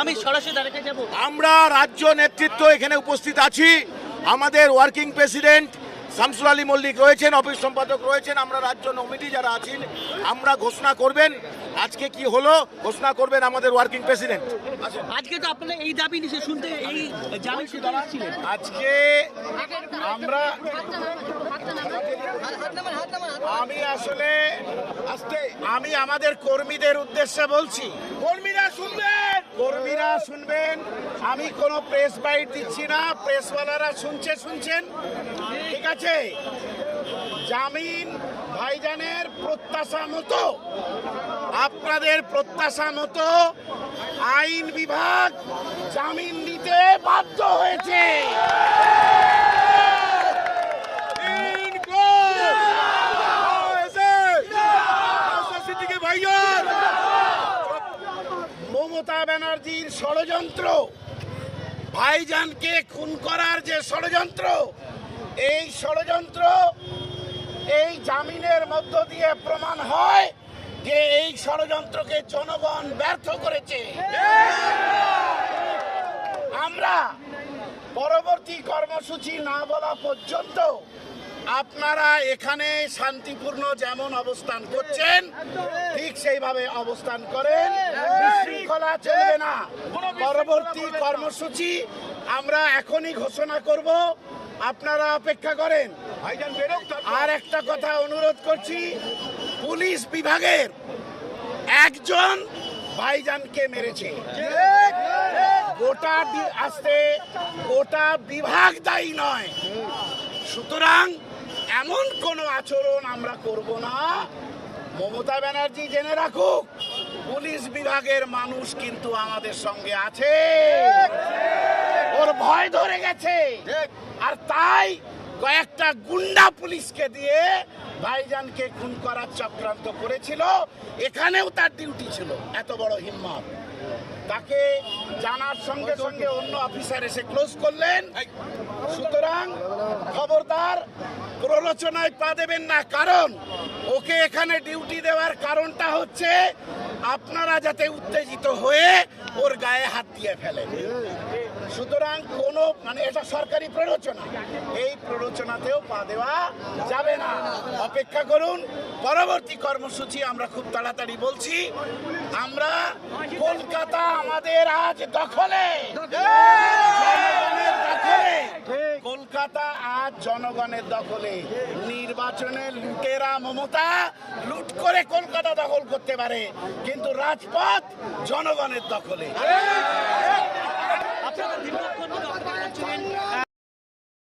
আমি সরাসরি যাব। আমরা রাজ্য নেতৃত্ব এখানে উপস্থিত আছি। আমাদের ওয়ার্কিং প্রেসিডেন্ট শামসুল আলী মল্লিক রয়েছেন অফিস সম্পাদক রয়েছেন আমরা রাজ্য কমিটি যারা আছেন আমরা ঘোষণা করবেন। আজকে কি হলো? ঘোষণা করবেন আমাদের ওয়ার্কিং প্রেসিডেন্ট আজকে তো আপনারা এই দাবি নিচে শুনতে এই আজকে আমরা আমি আসলে আমি আমাদের কর্মীদের উদ্দেশ্যে বলছি। কর্মীরা শুনবেন কর্মীরা শুনবেন, আমি কোনো প্রেস বাইট দিচ্ছি না প্রেসওয়ালারা শুনছে, শুনছেন। ঠিক আছে? জামিন ভাইজানের প্রত্যাশা মতো, আপনাদের প্রত্যাশা মতো আইন বিভাগ জামিন দিতে বাধ্য হয়েছে। মমতা ব্যানার্জির ষড়যন্ত্র। ভাইজানকে খুন করার যে ষড়যন্ত্র, এই ষড়যন্ত্র এই জামিনের মধ্য দিয়ে প্রমাণ হয় যে এই ষড়যন্ত্রকে জনগণ ব্যর্থ করেছে। আমরা পরবর্তী কর্মসূচি না বলা পর্যন্ত আপনারা এখানে শান্তিপূর্ণ যেমন অবস্থান করছেন, ঠিক সেইভাবে অবস্থান করেন। বিশৃঙ্খলা চলবে না। পরবর্তী কর্মসূচি আমরা এখনই ঘোষণা করব। আপনারা অপেক্ষা করেন। আর একটা কথা অনুরোধ করছি, পুলিশ বিভাগের একজন ভাইজানকে মেরেছে। গোটা আসতে গোটা বিভাগ দায়ী নয়। সুতরাং এমন কোনো আচরণ আমরা করব না। মমতা ব্যানার্জি জেনে রাখুক, পুলিশ বিভাগের মানুষ কিন্তু আমাদের সঙ্গে আছে। ওর ভয় ধরে গেছে। আর তাই কয়েকটা গুন্ডা পুলিশকে দিয়ে ভাইজানকে খুন করার চক্রান্ত করেছিল। এখানেও তার ডিউটি ছিল, এত বড় হিম্মত। তাকে জানার সঙ্গে সঙ্গে অন্য অফিসার এসে ক্লোজ করলেন। সুতরাং প্ররোচনায় পা দেবেন না। কারণ ওকে এখানে ডিউটি দেওয়ার কারণটা হচ্ছে আপনারা যাতে উত্তেজিত হয়ে ওর গায়ে হাত দিয়ে ফেলেন। সুতরাং কোনো মানে এটা সরকারি প্ররোচনা। এই প্ররোচনাতেও পা দেওয়া যাবে না। অপেক্ষা করুন পরবর্তী কর্মসূচি আমরা খুব তাড়াতাড়ি বলছি। আমরা কলকাতা আমাদের আজ দখলে। দখলে। কলকাতা আজ জনগণের দখলে। নির্বাচনে লুটেরা মমতা লুট করে কলকাতা দখল করতে পারে। কিন্তু রাজপথ জনগণের দখলে।